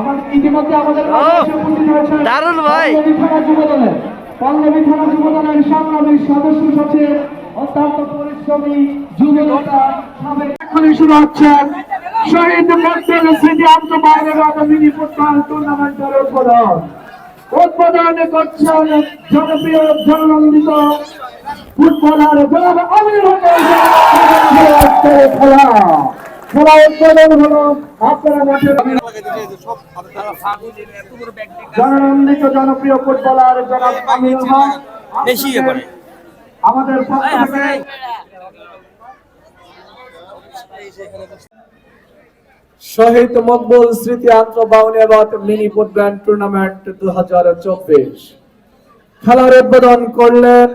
আমাদের ইতিমধ্যে আমাদের উপস্থিত দারুণ ভাই। পল্লবী থানা যুব দলের পল্লবী থানা যুব দলের সংগ্রামী সদস্য সচিব অত্যন্ত পরিশ্রমী যুব নেতা সাবেক এখনই শুরু হচ্ছে শহীদ মন্ডল স্মৃতি আন্তঃবাহিনীগত মিনি ফুটবল টুর্নামেন্টের উদ্বোধন উদ্বোধন করছেন জনপ্রিয় জননন্দিত ফুটবলার জনাব আমির হোসেন খেলা খেলা উদ্বোধন হলো আপনারা মাঠে জননন্দিত জনপ্রিয় ফুটবলার জনাব আমির হক বেশি করে। আমাদের পক্ষ থেকে শহীদ মকবুল স্মৃতি আন্তঃবাউনিয়াবাদ মিনি ফুটবল টুর্নামেন্ট দু হাজার চব্বিশ খেলার উদ্বোধন করলেন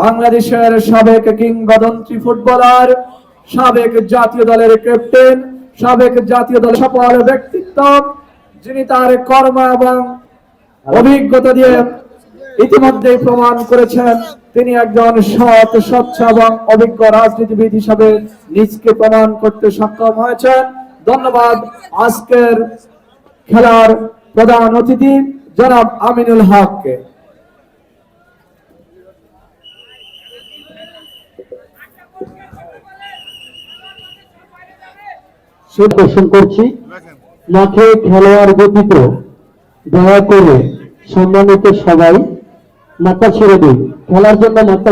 বাংলাদেশের সাবেক কিংবদন্তি ফুটবলার, সাবেক জাতীয় দলের ক্যাপ্টেন সাবেক জাতীয় দলের সফল ব্যক্তিত্ব, যিনি তার কর্ম এবং অভিজ্ঞতা দিয়ে ইতিমধ্যে প্রমাণ করেছেন। তিনি একজন সৎ, স্বচ্ছ এবং অভিজ্ঞ রাজনীতিবিদ হিসাবে নিজকে প্রমাণ করতে সক্ষম হয়েছেন। ধন্যবাদ আজকের খেলার প্রধান অতিথি, জনাব আমিনুল হককে। সে করছি। মাঠে খেলোয়াড় দয়া করে সম্মানিত সবাই মাথা ছেড়ে দিন। খেলার জন্য মাথা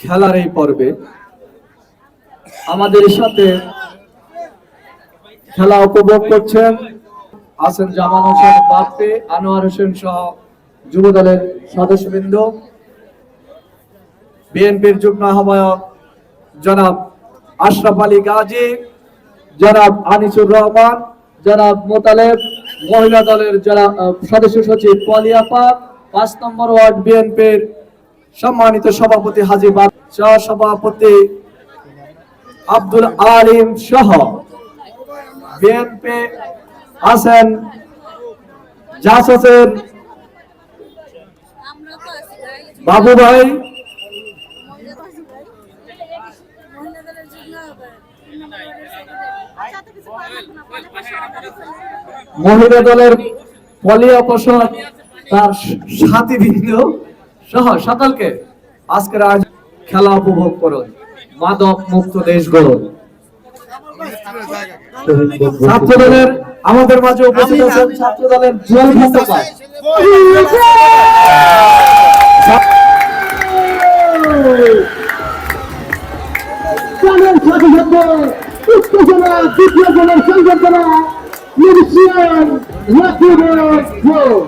খেলার এই পর্বে আমাদের সাথে খেলা উপভোগ করছেন আছেন জামান হোসেন, বাপ্পে, আনোয়ার হোসেন সহ যুব দলের সদস্যবৃন্দ। বিএনপির যুগ্ম আহ্বায়ক জনাব আশরাফ আলী গাজী, জনাব আনিসুর রহমান, জনাব মোতালেব, মহিলা দলের যারা সদস্য সচিব পলিয়াপা পাঁচ নম্বর ওয়ার্ড বিএনপির সম্মানিত সভাপতি হাজি বাদ সহ সভাপতি আব্দুল আলিম সহ বিএনপি, আছেন ভাই বাবু ভাই। মহিলা দলের পলিয়া প্রসাদ তার সাথী বৃন্দ সহ সকলকে আজকের আজ খেলা উপভোগ করুন। মাদক মুক্ত দেশ গড়ুন ছাত্র দলের আমাদের মাঝে উপস্থিত আছেন ছাত্র দলের জুয়েল সাথে উত্তেজনা দ্বিতীয় মিউজিয়াম রাকিবের ভোট